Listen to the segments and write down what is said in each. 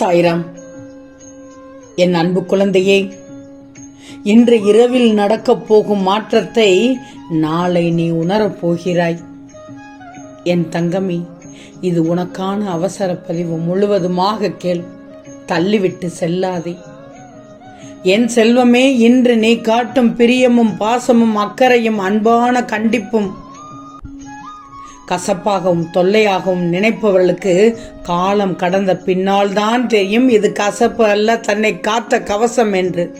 சாய்ராம். என் அன்பு குழந்தையே இன்று இரவில் நடக்கப் போகும் மாற்றத்தை நாளை நீ உணரப் போகிறாய். என் தங்கமி இது உனக்கான அவசர பதிவு முழுவதுமாக கேள். தள்ளிவிட்டு செல்லாதே. என் செல்வமே இன்று நீ காட்டும் பிரியமும் பாசமும் அக்கறையும் அன்பான கண்டிப்பும் கசப்பாகவும் தொல்லையாகவும் நினைப்பவர்களுக்கு காலம் கடந்த பின்னால் தான் தெரியும் இது கசப்பு அல்ல தன்னை காத்த கவசம் என்று.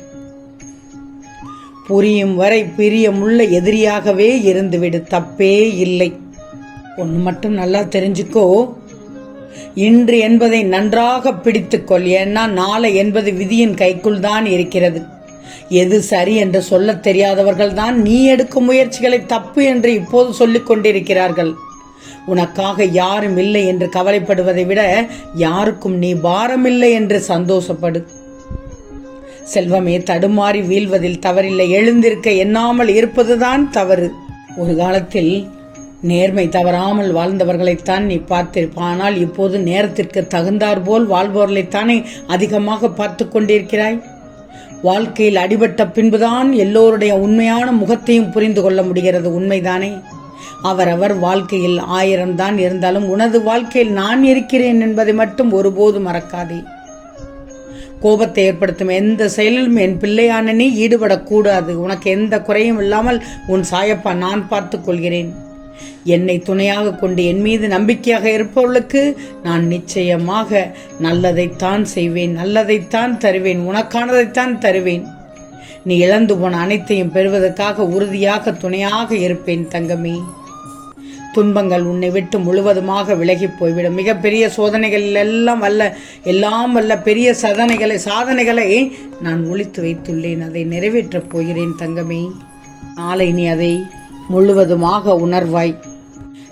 புரியும் வரை பிரியமுள்ள எதிரியாகவே இருந்துவிடு தப்பே இல்லை. ஒன்று மட்டும் நல்லா தெரிஞ்சுக்கோ. இன்று என்பதை நன்றாக பிடித்துக்கொள் ஏன்னா நாளை என்பது விதியின் கைக்குள் தான் இருக்கிறது. எது சரி என்று சொல்லத் தெரியாதவர்கள் தான் நீ எடுக்கும் முயற்சிகளை தப்பு என்று இப்போது சொல்லிக் கொண்டிருக்கிறார்கள். உனக்காக யாரும் இல்லை என்று கவலைப்படுவதை விட யாருக்கும் நீ பாரமில்லை என்று சந்தோஷப்படு. செல்வமே தடுமாறி வீழ்வதில் தவறில்லை. எழுந்திருக்க எண்ணாமல் இருப்பதுதான் தவறு. ஒரு காலத்தில் நேர்மை தவறாமல் வாழ்ந்தவர்களைத்தான் நீ பார்த்திருப்பாய் ஆனால் இப்போது நேரத்திற்கு தகுந்தாற்போல் வாழ்பவர்களைத்தானே அதிகமாக பார்த்து கொண்டிருக்கிறாய்? வாழ்க்கையில் அடிபட்ட பின்புதான் எல்லோருடைய உண்மையான முகத்தையும் புரிந்து கொள்ள முடிகிறது. உண்மைதானே? அவரவர் வாழ்க்கையில் ஆயிரம் தான் இருந்தாலும் உனது வாழ்க்கையில் நான் இருக்கிறேன் என்பதை மட்டும் ஒருபோது மறக்காதே. கோபத்தை ஏற்படுத்தும் எந்த செயலிலும் என் பிள்ளையான நீ ஈடுபடக்கூடாது. உனக்கு எந்த குறையும் இல்லாமல் உன் சாயப்பா நான் பார்த்து கொள்கிறேன். என்னை துணையாக கொண்டு என் மீது நம்பிக்கையாக இருப்பவர்களுக்கு நான் நிச்சயமாக நல்லதைத்தான் செய்வேன் நல்லதைத்தான் தருவேன் உனக்கானதைத்தான் தருவேன். நீ இழந்து போன அனைத்தையும் பெறுவதற்காக உறுதியாக துணையாக இருப்பேன் தங்கமே. துன்பங்கள் உன்னை விட்டு முழுவதுமாக விலகி போய்விடும். மிகப்பெரிய சோதனைகள் எல்லாம் வல்ல எல்லாம் வல்ல பெரிய சாதனைகளை சாதனைகளை நான் ஒழித்து வைத்துள்ளேன். அதை நிறைவேற்றப் போகிறேன் தங்கமே. நாளை நீ அதை முழுவதுமாக உணர்வாய்.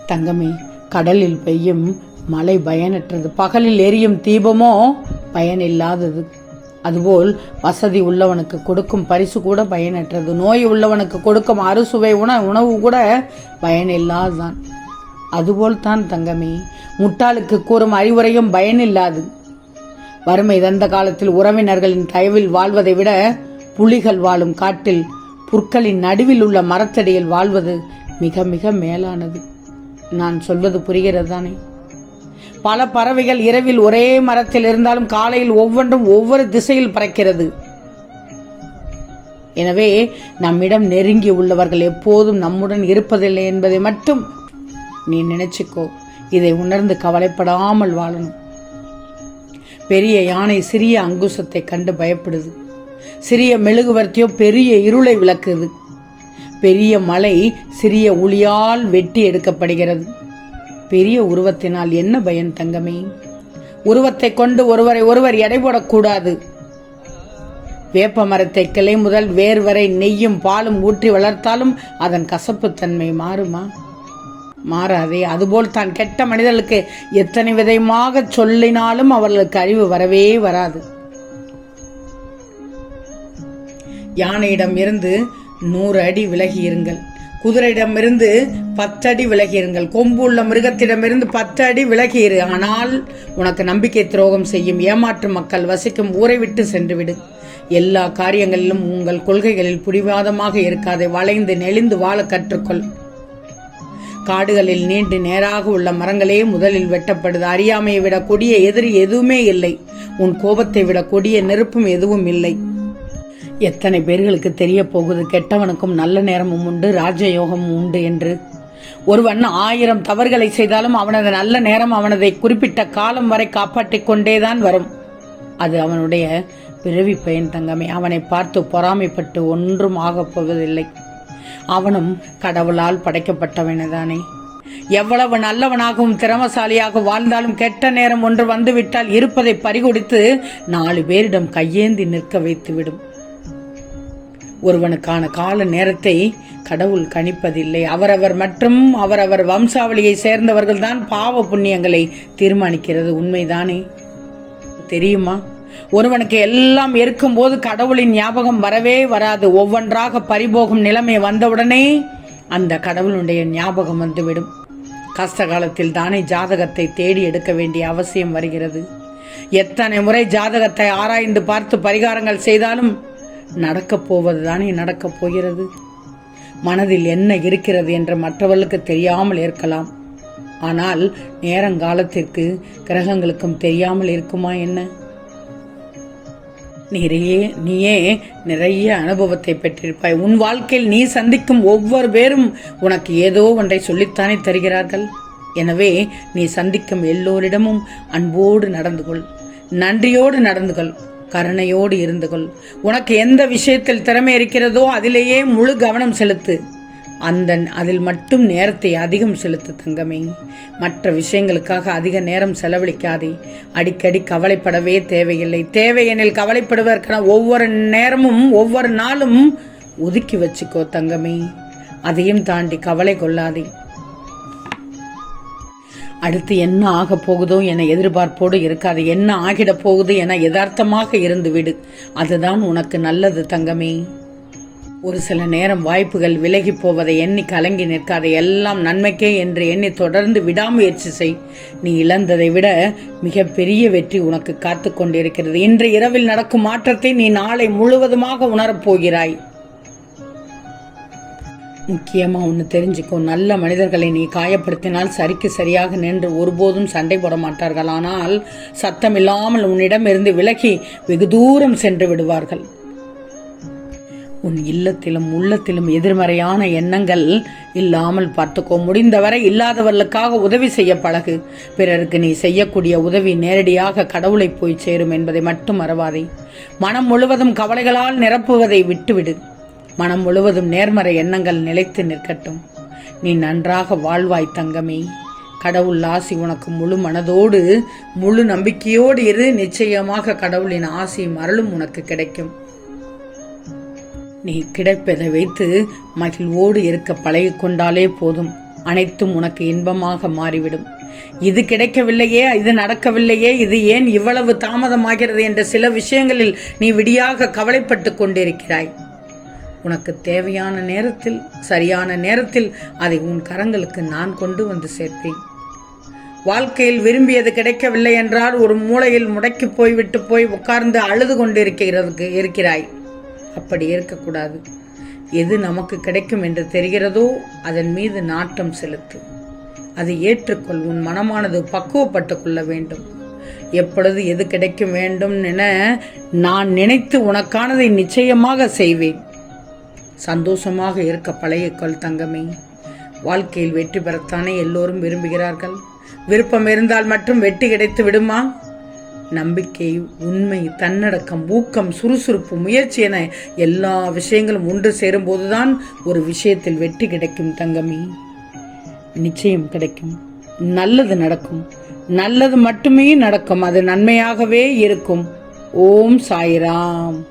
தங்கமே கடலில் பெய்யும் மழை பயனற்றது. பகலில் எரியும் தீபமோ பயனில்லாதது. அதுபோல் வசதி உள்ளவனுக்கு கொடுக்கும் பரிசு கூட பயனற்றது. நோய் உள்ளவனுக்கு கொடுக்கும் அறுசுவை உண உணவு கூட பயனில்லாதான். அதுபோல் தான் தங்கமே முட்டாளுக்கு கூறும் அறிவுரையும் பயனில்லாது. வறுமை தந்த காலத்தில் உறவினர்களின் தயவில் வாழ்வதை விட புலிகள் வாழும் காட்டில் புற்களின் நடுவில் உள்ள மரத்தடியில் வாழ்வது மிக மிக மேலானது. நான் சொல்வது புரிகிறது தானே பல பறவைகள் இரவில் ஒரே மரத்தில் இருந்தாலும் காலையில் ஒவ்வொன்றும் ஒவ்வொரு திசையில் பறக்கிறது. எனவே நம்மிடம் நெருங்கி உள்ளவர்கள் எப்போதும் நம்முடன் இருப்பதில்லை என்பதை மட்டும் நீ நினைச்சுக்கோ. இதை உணர்ந்து கவலைப்படாமல் வாழணும். பெரிய யானை சிறிய அங்குசத்தை கண்டு பயப்படுது. சிறிய மெழுகுவர்த்தியோ பெரிய இருளை விளக்குது. பெரிய மலை சிறிய ஒளியால் வெட்டி எடுக்கப்படுகிறது. பெரிய உருவத்தினால் என்ன பயன் தங்கமே? உருவத்தை கொண்டு ஒருவரை ஒருவர் எடை போடக்கூடாது. வேப்ப மரத்தை கிளை முதல் வேர் வரை நெய்யும் பாலும் ஊற்றி வளர்த்தாலும் அதன் கசப்புத்தன்மை மாறுமா? மாறாதே அதுபோல் தான் கெட்ட மனிதர்களுக்கு எத்தனை விதமாக சொல்லினாலும் அவர்களுக்கு அறிவு வரவே வராது. யானையிடம் இருந்து நூறு அடி விலகி இருங்கள். குதிரையிடமிருந்து பத்தடி விலகியிருங்கள். கொம்பு உள்ள மிருகத்திடமிருந்து பத்து அடி ஆனால் உனக்கு நம்பிக்கை துரோகம் செய்யும் ஏமாற்றும் மக்கள் வசிக்கும் ஊரை விட்டு சென்றுவிடு. எல்லா காரியங்களிலும் உங்கள் கொள்கைகளில் புடிவாதமாக இருக்காதே. வளைந்து நெளிந்து வாழ கற்றுக்கொள். காடுகளில் நீண்டு நேராக உள்ள மரங்களே முதலில் வெட்டப்படுது. அறியாமையை விட கொடிய எதிரி எதுவுமே இல்லை. உன் கோபத்தை விட கொடிய நெருப்பும் எதுவும் இல்லை. எத்தனை பேர்களுக்கு தெரிய போகுது? கெட்டவனுக்கும் நல்ல நேரமும் உண்டு ராஜயோகமும் உண்டு என்று. ஒருவன் ஆயிரம் தவறுகளை செய்தாலும் அவனது நல்ல நேரம் அவனதை குறிப்பிட்ட காலம் வரை காப்பாற்றிக் கொண்டேதான் வரும். அது அவனுடைய பிறவி பயன் தங்கமே. அவனை பார்த்து பொறாமைப்பட்டு ஒன்றும் ஆகப் போவதில்லை. அவனும் கடவுளால் படைக்கப்பட்டவனதானே எவ்வளவு நல்லவனாகவும் திறமசாலியாக வாழ்ந்தாலும் கெட்ட நேரம் ஒன்று வந்துவிட்டால் இருப்பதை பறிகொடுத்து நாலு பேரிடம் கையேந்தி நிற்க வைத்துவிடும். ஒருவனுக்கான கால நேரத்தை கடவுள் கணிப்பதில்லை. அவரவர் மற்றும் அவரவர் வம்சாவளியை சேர்ந்தவர்கள்தான் பாவ புண்ணியங்களை தீர்மானிக்கிறது. உண்மைதானே? தெரியுமா? ஒருவனுக்கு எல்லாம் இருக்கும்போது கடவுளின் ஞாபகம் வரவே வராது. ஒவ்வொன்றாக பறிபோகும் நிலைமை வந்தவுடனே அந்த கடவுளுடைய ஞாபகம் வந்துவிடும். கஷ்ட காலத்தில் தானே ஜாதகத்தை தேடி எடுக்க வேண்டிய அவசியம் வருகிறது. எத்தனை முறை ஜாதகத்தை ஆராய்ந்து பார்த்து பரிகாரங்கள் செய்தாலும் நடக்கப் போவது தானே நடக்கப் போகிறது? மனதில் என்ன இருக்கிறது என்று மற்றவர்களுக்கு தெரியாமல் இருக்கலாம். ஆனால் நேரங்காலத்திற்கு கிரகங்களுக்கும் தெரியாமல் இருக்குமா என்ன? நிறைய நீயே நிறைய அனுபவத்தை பெற்றிருப்பாய். உன் வாழ்க்கையில் நீ சந்திக்கும் ஒவ்வொரு பேரும் உனக்கு ஏதோ ஒன்றை சொல்லித்தானே தருகிறார்கள். எனவே நீ சந்திக்கும் எல்லோரிடமும் அன்போடு நடந்து கொள். நன்றியோடு நடந்து கொள். கருணையோடு இருந்து கொள். உனக்கு எந்த விஷயத்தில் திறமை இருக்கிறதோ அதிலேயே முழு கவனம் செலுத்து. அந்த அதில் மட்டும் நேரத்தை அதிகம் செலுத்து தங்கமே. மற்ற விஷயங்களுக்காக அதிக நேரம் செலவழிக்காதே. அடிக்கடி கவலைப்படவே தேவையில்லை. தேவையெனில் கவலைப்படுவதற்கான ஒவ்வொரு நேரமும் ஒவ்வொரு நாளும் ஒதுக்கி வச்சுக்கோ தங்கமே. அதையும் தாண்டி கவலை கொள்ளாதே. அடுத்து என்ன ஆக போகுதோ என எதிர்பார்ப்போடு இருக்காது. என்ன ஆகிட போகுது என யதார்த்தமாக இருந்து விடு. அதுதான் உனக்கு நல்லது தங்கமே. ஒரு சில நேரம் வாய்ப்புகள் விலகி போவதை எண்ணி கலங்கி நிற்காத. எல்லாம் நன்மைக்கே என்று எண்ணி தொடர்ந்து விடாமுயற்சி செய். நீ இழந்ததை விட மிகப்பெரிய வெற்றி உனக்கு காத்து கொண்டிருக்கிறது. இன்று இரவில் நடக்கும் மாற்றத்தை நீ நாளை முழுவதுமாக உணரப் முக்கியமாக முக்கியமா ஒன்று தெரிஞ்சுக்கோ. நல்ல மனிதர்களை நீ காயப்படுத்தினால் சரிக்கு சரியாக நின்று ஒருபோதும் சண்டை போட மாட்டார்கள். ஆனால் சத்தம் இல்லாமல் உன்னிடமிருந்து விலகி வெகு தூரம் சென்று விடுவார்கள். உன் இல்லத்திலும் உள்ளத்திலும் எதிர்மறையான எண்ணங்கள் இல்லாமல் பார்த்துக்கோ. முடிந்தவரை இல்லாதவர்களுக்காக உதவி செய்ய பழகு. பிறருக்கு நீ செய்யக்கூடிய உதவி நேரடியாக கடவுளை போய் சேரும் என்பதை மட்டும் மறவாதே. மனம் முழுவதும் கவலைகளால் நிரப்புவதை விட்டுவிடு. மனம் முழுவதும் நேர்மறை எண்ணங்கள் நிலைத்து நிற்கட்டும். நீ நன்றாக வாழ்வாய் தங்கமே. கடவுள் ஆசி உனக்கு முழு மனதோடு முழு நம்பிக்கையோடு இரு. நிச்சயமாக கடவுளின் ஆசியும் அருளும் உனக்கு கிடைக்கும். நீ கிடைப்பதை வைத்து மகிழ்வோடு இருக்க பழகிக்கொண்டாலே போதும். அனைத்தும் உனக்கு இன்பமாக மாறிவிடும். இது கிடைக்கவில்லையே இது நடக்கவில்லையே இது ஏன் இவ்வளவு தாமதமாகிறது என்ற சில விஷயங்களில் நீ விடியாக கவலைப்பட்டு கொண்டிருக்கிறாய். உனக்கு தேவையான நேரத்தில் சரியான நேரத்தில் அதை உன் கரங்களுக்கு நான் கொண்டு வந்து சேர்ப்பேன். வாழ்க்கையில் விரும்பியது கிடைக்கவில்லை என்றால் ஒரு மூலையில் முடக்கி போய்விட்டு போய் உட்கார்ந்து அழுது கொண்டிருக்கிறதுக்கு இருக்கிறாய். அப்படி இருக்கக்கூடாது. எது நமக்கு கிடைக்கும் என்று தெரிகிறதோ அதன் மீது நாட்டம் செலுத்து. அதை ஏற்றுக்கொள் உன் மனமானது பக்குவப்பட்டு கொள்ள வேண்டும். எப்பொழுது எது கிடைக்கும் வேண்டும் என நான் நினைத்து உனக்கானதை நிச்சயமாக செய்வேன். சந்தோஷமாக இருக்க பழகிக்கொள் தங்கமே. வாழ்க்கையில் வெற்றி பெறத்தானே எல்லோரும் விரும்புகிறார்கள். விருப்பம் இருந்தால் மட்டும் வெற்றி கிடைத்து விடுமா? நம்பிக்கை உண்மை தன்னடக்கம் ஊக்கம் சுறுசுறுப்பு முயற்சி என எல்லா விஷயங்களும் ஒன்று சேரும்போதுதான் ஒரு விஷயத்தில் வெற்றி கிடைக்கும் தங்கமே. நிச்சயம் கிடைக்கும். நல்லது நடக்கும். நல்லது மட்டுமே நடக்கும். அது நன்மையாகவே இருக்கும். ஓம் சாய்ராம்.